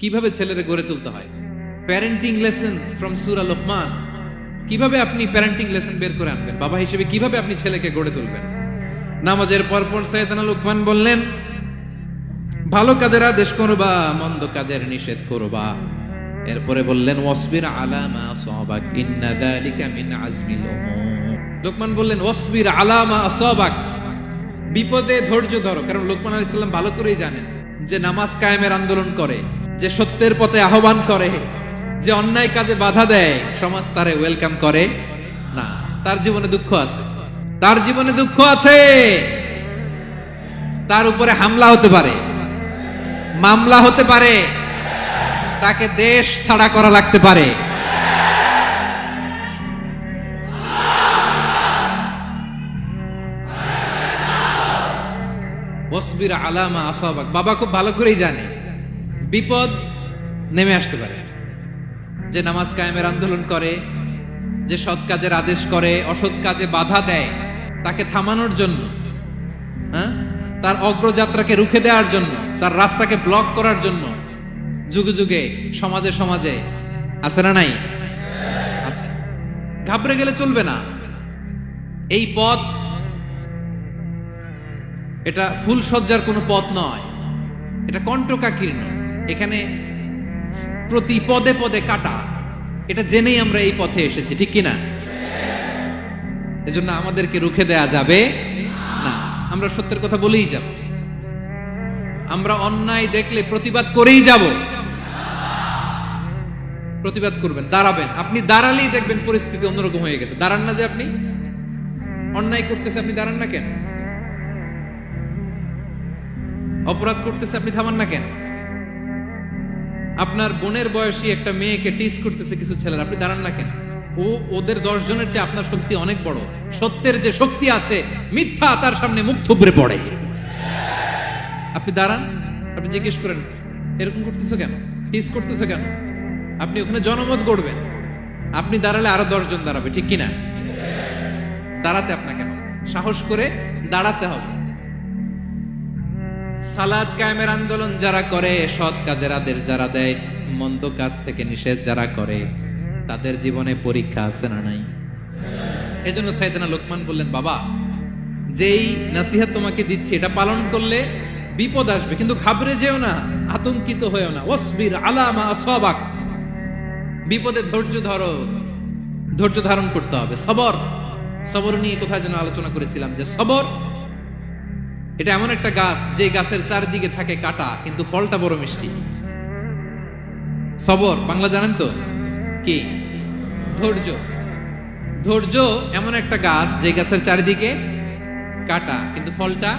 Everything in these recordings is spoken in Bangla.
কীভাবে ছেলেরে গড়ে তুলতে হয়? প্যারেন্টিং লেসন ফ্রম সুরা লোকমান কীভাবে আপনি প্যারেন্টিং লেসন বের করে আনবেন? বাবা হিসেবে কীভাবে আপনি ছেলেকে গড়ে তুলবেন? নামাজের পরপর সৈয়দানা লোকমান বললেন, ভালো কাজের আদেশ করবা, মন্দ কাজের নিষেধ করবা। এরপরে বললেন, ওয়াসবির আলামা সাহাবাক ইন্না যালিকা মিন আজমিল লোকমান বললেন, ওয়াসবির আলামা সাহাবাক বিপদে ধৈর্য ধরো। কারণ লোকমান আলাইহিস সালাম ভালো করেই জানেন যে নামাজ কায়েমের আন্দোলন করে। যে সত্যের পথে আহ্বান করে, যে অন্যায় কাজে বাধা দেয়, সমাজ তারে ওয়েলকাম করে না। তার জীবনে দুঃখ আছে। তার জীবনে দুঃখ আছে। তার উপরে হামলা হতে পারে। মামলা হতে পারে। তাকে দেশ ছাড়া করা লাগতে পারে। বাবা খুব ভালো করেই জানে। বিপদ নেমে আসতে পারে। যে নামাজ কায়েমের আন্দোলন করে, যে সৎ কাজের আদেশ করে, অসৎ কাজে বাধা দেয়, তাকে থামানোর জন্য হ্যাঁ? তার অগ্রযাত্রাকে রুখে দেওয়ার জন্য, তার রাস্তাকে ব্লক করার জন্য যুগে যুগে, সমাজে সমাজে আছে না নাই? আছে। ঘাবড়ে গেলে চলবে না। এই পথ, এটা ফুল সজ্জার কোনো পথ নয়। এটা কণ্টকাকীর্ণ এখানে প্রতি পদে পদে কাটা। এটা জেনেই আমরা এই পথে এসেছি, ঠিক কিনা? এজন্য আমাদেরকে রুখে দেয়া যাবে না। আমরা সত্যের কথা বলেই যাব। আমরা অন্যায় দেখলে প্রতিবাদ করেই যাব। প্রতিবাদ করবেন, দাঁড়াবেন। আপনি দাঁড়ালেই দেখবেন পরিস্থিতি অন্যরকম হয়ে গেছে। দাঁড়ান না যে আপনি। অন্যায় করতেছে, আপনি দাঁড়ান না কেন? অপরাধ করতেছে, আপনি থামান না কেন? আপনার বোনের বয়সী একটা মেয়েকে টিস করতেছে কিছু ছেলেরা, আপনি দাঁড়ান না কেন? ও, ওদের দশ জনের চেয়ে আপনার শক্তি অনেক বড়। সত্যের যে শক্তি আছে, মিথ্যা তার সামনে মুখ থুবড়ে পড়ে। আপনি দাঁড়ান, আপনি জিজ্ঞেস করেন, এরকম করতেছো কেন? টিস করতেছো কেন? আপনি ওখানে জনমত গড়বেন। আপনি দাঁড়ালে আরও দশজন দাঁড়াবে, ঠিক কিনা? দাঁড়াতে আপনাকে সাহস করে দাঁড়াতে হবে। সালাদ কায়েমের আন্দোলন যারা করে, সৎ কাজের আদেশ যারা দেয়, মন্দ কাজ থেকে নিষেধ যারা করে, তাদের জীবনে পরীক্ষা আছে না নাই? এজন্য সাইদানা লোকমান বললেন, বাবা, যেই নাসিহাত তোমাকে দিচ্ছি, এটা পালন করলে বিপদ আসবে, কিন্তু ঘাবড়ে যেও না, আতঙ্কিত হয়েও না। ওসবির আলামা সবাক বিপদে ধৈর্য ধরো। ধৈর্য ধারণ করতে হবে। সবর। সবর নিয়ে কোথায় যেন আলোচনা করেছিলাম যে সবর এটা এমন একটা গাছ, যে গাছের চারদিকে থাকে কাটা, কিন্তু ফলটা বড় মিষ্টি। সবর, বাংলা জানেন তো? কি? ধৈর্য। ধৈর্য এমন একটা গাছ, যে গাছের চারিদিকে কাটা, কিন্তু ফলটা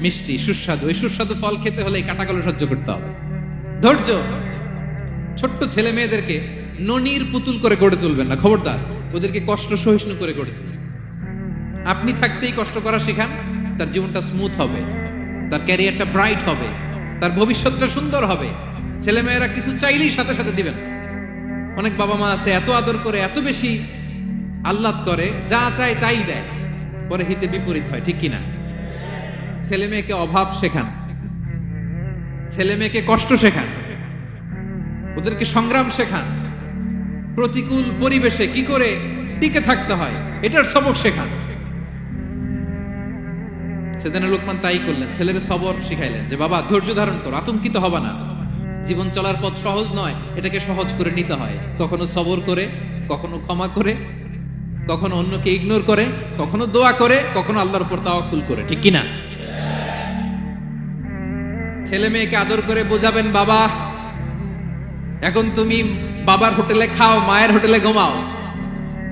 মিষ্টি, সুস্বাদু। এই সুস্বাদু ফল খেতে হলে এই কাটাগুলো সহ্য করতে হবে। ধৈর্য। ছোট্ট ছেলে মেয়েদেরকে ননির পুতুল করে গড়ে তুলবেন না। খবরদার, ওদেরকে কষ্ট সহিষ্ণু করে গড়ে তুলবেন আপনি থাকতেই কষ্ট করা শেখান। তার জীবনটা স্মুথ হবে, তার ক্যারিয়ারটা ব্রাইট হবে, তার ভবিষ্যৎটা সুন্দর হবে। ছেলেমেয়েরা কিছু চাইলেই সাথে সাথে দিবেন। অনেক বাবা মা আছে, এত আদর করে, এত বেশি আহ্লাদ করে, যা চায় তাই দেয়। পরে হিতে বিপরীত হয়, ঠিক কিনা? ছেলে মেয়েকে অভাব শেখান। ছেলে মেয়েকে কষ্ট শেখান। ওদেরকে সংগ্রাম শেখান। প্রতিকূল পরিবেশে কি করে টিকে থাকতে হয়, এটার সবক শেখান। সেদিন লোকমান তাই করলেন, ছেলেদের সবর শিখাইলেন যে, বাবা, ধৈর্য ধারণ করো, আতঙ্কিত হবা না। জীবন চলার পথ সহজ নয়, এটাকে সহজ করে নিতে হয়। কখনো সবর করে, কখনো ক্ষমা করে, কখনো অন্যকে ইগনোর করে, কখনো দোয়া করে, কখনো আল্লাহর উপর তাওয়াক্কুল করে। ঠিক কিনা? ছেলে মেয়েকে আদর করে বোঝাবেন, বাবা, এখন তুমি বাবার হোটেলে খাও, মায়ের হোটেলে ঘুমাও।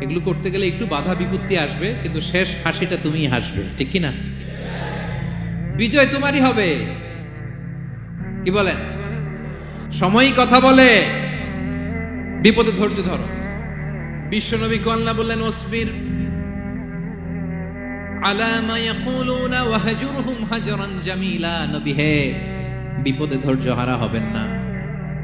এগুলো করতে গেলে একটু বাধা বিপত্তি আসবে, কিন্তু শেষ হাসিটা তুমি হাসবে, ঠিক না বিজয় তোমারই হবে। কি বলেন সময়ই কথা বলে। বিপদে ধৈর্য ধরো। বিশ্বনবী কল্লা বললেন ওসবির বিপদে ধৈর্য হারা হবেন না।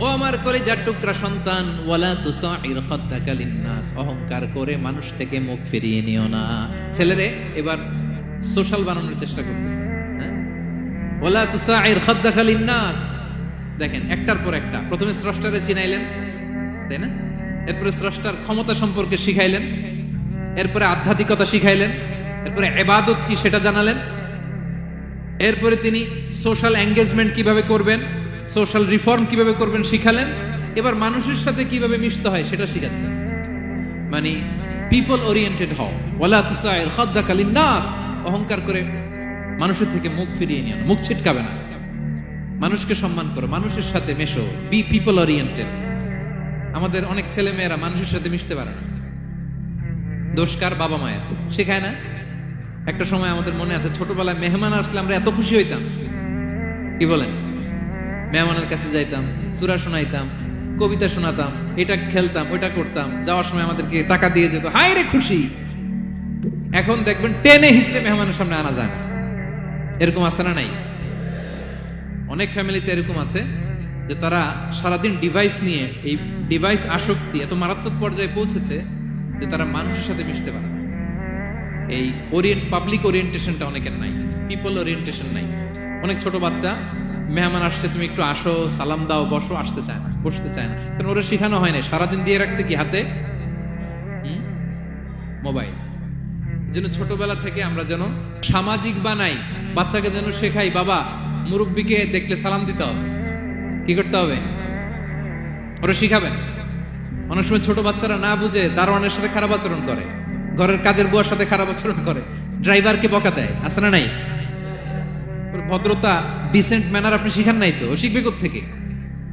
ও আমার কলিজার টুকরা সন্তান, ওয়ালা তুসাইর খাদ্দাকা লিন্নাস। অহংকার করে মানুষ থেকে মুখ ফিরিয়ে নিও না। ছেলেরে, এবার সোশ্যাল বানানোর চেষ্টা করতেছে হ্যাঁ? ওয়ালা তুসাইর খাদ্দাকা লিন্নাস। দেখেন, একটার পর একটা। প্রথমে স্রষ্টারে চিনাইলেন, তাই না? এরপরে স্রষ্টার ক্ষমতা সম্পর্কে শিখাইলেন, এরপরে আধ্যাত্মিকতা শিখাইলেন, এরপরে এবাদত কি সেটা জানালেন, এরপরে তিনি সোশ্যাল এঙ্গেজমেন্ট কীভাবে করবেন সোশ্যাল রিফর্ম কীভাবে করবেন শিখালেন? এবার মানুষের সাথে কীভাবে মিশতে হয় সেটা শিখাচ্ছেন। মানে পিপল ওরিয়েন্টেড হও। ওয়ালা তুসাইল নাস অহংকার করে মানুষের থেকে মুখ ফিরিয়ে নিও না, মুখ ছিটকাবে না। মানুষকে সম্মান করো মানুষের সাথে মেশো বি পিপল ওরিয়েন্টেড আমাদের অনেক ছেলে মেয়েরা মানুষের সাথে মিশতে পারে না। দোষকার বাবা মায়ের। শেখায় না? একটা সময় আমাদের মনে আছে ছোটবেলায় মেহমান আসলে আমরা এত খুশি হইতাম। কি বলেন? মেহমানের কাছে যাইতাম, সুরা শোনাইতাম, কবিতা শোনাতাম, এটা খেলতাম, ওইটা করতাম। যাওয়ার সময় আমাদেরকে টাকা দিয়ে যেত হাই রে খুশি। এখন দেখবেন টেনে হিসেবে মেহমানের সামনে আনা যায় না। এরকম আছে না নাই? অনেক ফ্যামিলিতে এরকম আছে যে তারা সারাদিন ডিভাইস নিয়ে, এই ডিভাইস আসক্তি এত মারাত্মক পর্যায়ে পৌঁছেছে যে তারা মানুষের সাথে মিশতে পারে এই ওরিয়েন্ট পাবলিক ওরিয়েন্টেশনটা অনেকের নাই পিপল ওরিয়েন্টেশন নাই। অনেক ছোট বাচ্চা মেহমান আসছে, তুমি একটু আসো, সালাম দাও, বসো, আসতে চায় না, বসতে চায় না। কারণ ওরা শেখানো হয় না সারাদিন দিয়ে রাখছে কি হাতে? মোবাইল। যেন ছোটবেলা থেকে আমরা যেন সামাজিক বানাই, বাচ্চাকে যেন শেখাই, বাবা, মুরব্বীকে দেখলে সালাম দিতে হবে। কি করতে হবে? ওরা শিখাবেন। অনেক সময় ছোট বাচ্চারা না বুঝে দারোয়ানের সাথে খারাপ আচরণ করে, ঘরের কাজের বুয়ার সাথে খারাপ আচরণ করে, ড্রাইভারকে বকা দেয় না নাই? ভদ্রতা ডিসেন্ট ম্যানার আপনি শিখান নাই তো শিখবে থেকে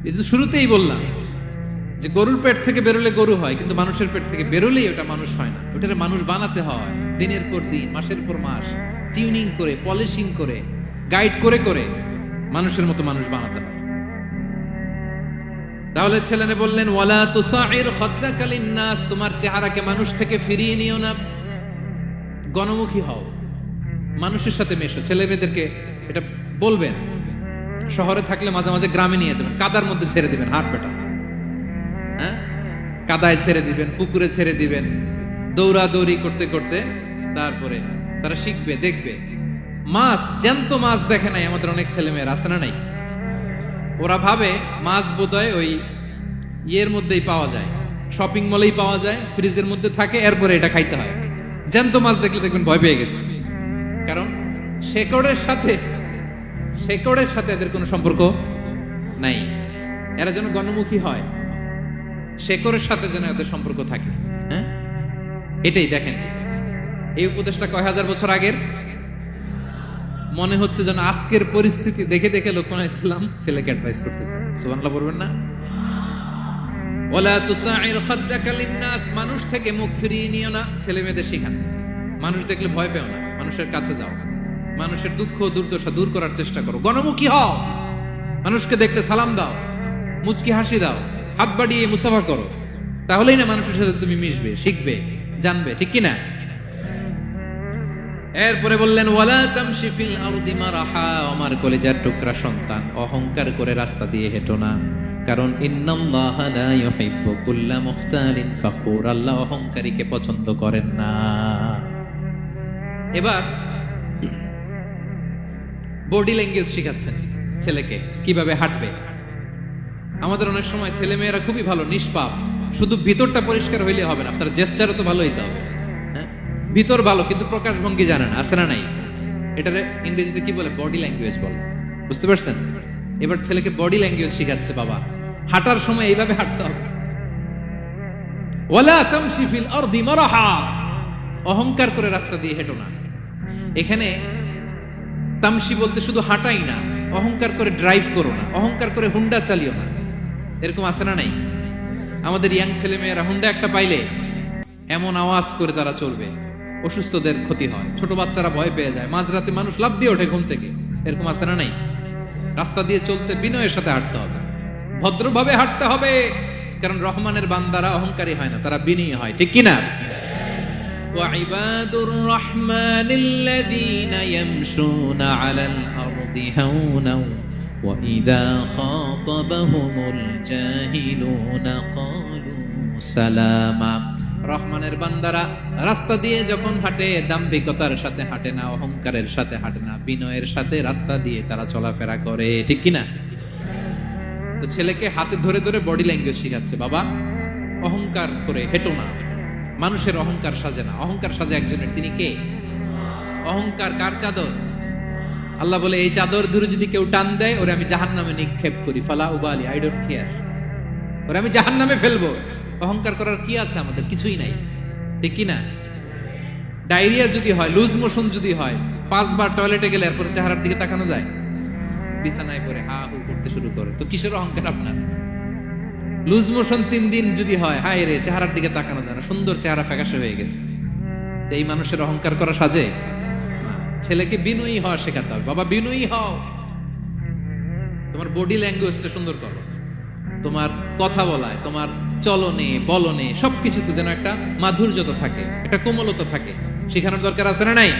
এই তো শুরুতেই বললাম যে গরুর পেট থেকে বেরোলে গরু হয়, কিন্তু মানুষের পেট থেকে বেরোলেই ওটা মানুষ হয় না। ওটারে মানুষ বানাতে হয়, দিনের পর দিন, মাসের পর মাস টিউনিং করে পলিশিং করে গাইড করে করে মানুষের মতো মানুষ বানাতে হয়। তাহলে ছেলেনে বললেন, ওয়ালা তুসাইর খদ্দাকালিন নাস তোমার চেহারাকে মানুষ থেকে ফিরিয়ে নিও না। গণমুখী হও। মানুষের সাথে মেশো। ছেলে মেয়েদেরকে এটা বলবেন? শহরে থাকলে মাঝে মাঝে গ্রামে নিয়ে যাবেন, কাদার মধ্যে ছেড়ে দিবেন, হাট পেটা হ্যাঁ? কাদায় ছেড়ে দিবেন, পুকুরে ছেড়ে দিবেন, দৌড়াদৌড়ি করতে করতে তারপরে তারা শিখবে, দেখবে। মাছ, জ্যান্ত মাছ দেখে নাই আমাদের অনেক ছেলে মেয়ের আছে না নাই? ওরা ভাবে মাছ বোধহয় ওই ইয়ের মধ্যেই পাওয়া যায় শপিং মলেই পাওয়া যায় ফ্রিজের মধ্যে থাকে, এরপরে এটা খাইতে হয়। জ্যান্ত মাছ দেখলে দেখবেন ভয় পেয়ে গেছে। কারণ শেকড়ের সাথে শেকড়ের সাথে এদের কোনো সম্পর্ক নাই। এরা যেন গণমুখী হয় শেকড়ের সাথে যেন এদের সম্পর্ক থাকে হ্যাঁ? এটাই দেখেন। এই উপদেশটা কয় হাজার বছর আগের? মনে হচ্ছে যেন আজকের পরিস্থিতি দেখে দেখে লোকমান ইসলাম ছেলেকে অ্যাডভাইস করতেছে। সুবহানাল্লাহ পড়বেন না? ওলা তুসাইর খাদ্দাকা লিন্নাস, মানুষ থেকে মুখ ফিরিয়ে নিও না। ছেলে মেয়েদের শিখান। মানুষ দেখলে ভয় পেও না। মানুষের কাছে যাও মানুষের দুঃখ দুর্দশা দূর করার চেষ্টা করো। গণমুখী হও। মানুষকে দেখলে সালাম দাও। মুচকি হাসি দাও। হাত বাড়িয়ে মুসাফা করো। তাহলেই না মানুষের সাথে তুমি মিশবে, শিখবে, জানবে, ঠিক কি না এরপরে বললেন, ওয়ালা তামশি ফিল আরদি মারাহা। আমার কলেজার টুকরা সন্তান, অহংকার করে রাস্তা দিয়ে হেঁটো না। কারণ, ইন্নাল্লাহা লা ইউহিব্বু কুল্লা মুখতালিন। ফাখুর আল্লাহ অহংকারীকে পছন্দ করেন না। এবার বডি ল্যাঙ্গুয়েজ শিখাচ্ছেন ছেলেকে, কীভাবে হাঁটবে। আমাদের অনেক সময় ছেলে মেয়েরা খুবই ভালো, নিষ্পাপ। শুধু ভিতরটা পরিষ্কার হইলে হবে না, আপনার জেস্টারও তো ভালো হইতে হবে। হ্যাঁ? ভিতর ভালো, কিন্তু প্রকাশভঙ্গি জানেন আছে না নাই? এটারে ইংরেজিতে কি বলে? বডি ল্যাঙ্গুয়েজ বলে। বুঝতে পারছেন? এবার ছেলেকে বডি ল্যাঙ্গুয়েজ শিখাচ্ছে বাবা। হাঁটার সময় এইভাবে হাঁটতে হবে। ওয়ালা তামশি ফিল আরদি মারাহা। অহংকার করে রাস্তা দিয়ে হেঁটো না। এখানে তামসি বলতে শুধু হাঁটাই না, অহংকার করে ড্রাইভ করো না, অহংকার করে হুন্ডা চালিও না। এরকম আছে না নাই? আমাদের ইয়াং ছেলে মেয়েরা হুন্ডা একটা পাইলে এমন আওয়াজ করে তারা চলবে, অসুস্থদের ক্ষতি হয়, ছোট বাচ্চারা ভয় পেয়ে যায়, মাঝরাতে মানুষ লাভ দিয়ে ওঠে ঘুম থেকে। এরকম আছে না নাই? রাস্তা দিয়ে চলতে বিনয়ের সাথে হাঁটতে হবে। ভদ্রভাবে হাঁটতে হবে, কারণ রহমানের বান্দারা অহংকারী হয় না, তারা বিনয়ী হয়, ঠিক কিনা? وعباد الرحمن الذين يمشون على الأرض هونا وإذا خاطبهم الجاهلون قالوا سلاما রহমানের বান্দারা রাস্তা দিয়ে যখন হাঁটে দাম্ভিকতার সাথে হাঁটে না অহংকারের সাথে হাঁটে না বিনয়ের সাথে রাস্তা দিয়ে তারা চলাফেরা করে ঠিক কিনা তো ছেলেকে হাতে ধরে ধরে বডি ল্যাঙ্গুয়েজ শিখাচ্ছে বাবা অহংকার করে হেঁটো না মানুষের অহংকার সাজে না। অহংকার সাজে একজনের। তিনি কে? অহংকার কার চাদর? আল্লাহ বলে, এই চাদর ধরে যদি কেউ টান দেয়, ওরে আমি জাহান নামে নিক্ষেপ করি। ফালা উবালি আই ডোন্ট কেয়ার ওরে আমি জাহান নামে ফেলব। অহংকার করার কি আছে আমাদের? কিছুই নাই। ঠিক কি না? ডায়রিয়া যদি হয়, লুজ মোশন যদি হয়, পাঁচবার টয়লেটে গেলে এরপরে চেহারার দিকে তাকানো যায়? বিছানায় পরে হা হু করতে শুরু করে। তো কিসের অহংকার আপনার? লুজ মোশন তিন দিন যদি হয়, হায় রে, চেহারার দিকে তাকানো যায় না। সুন্দর চেহারা ফ্যাকাশে হয়ে গেছে। এই মানুষের অহংকার করা সাজে? ছেলেকে বিনয়ী হওয়া শেখাতে হবে। বাবা, বিনয়ী হও। তোমার বডি ল্যাঙ্গুয়েজটা সুন্দর করো। তোমার কথা বলায়, তোমার চলনে, বলনে সবকিছুতে যেন একটা মাধুর্যতা থাকে, একটা কোমলতা থাকে। শেখানোর দরকার আছে না নাই?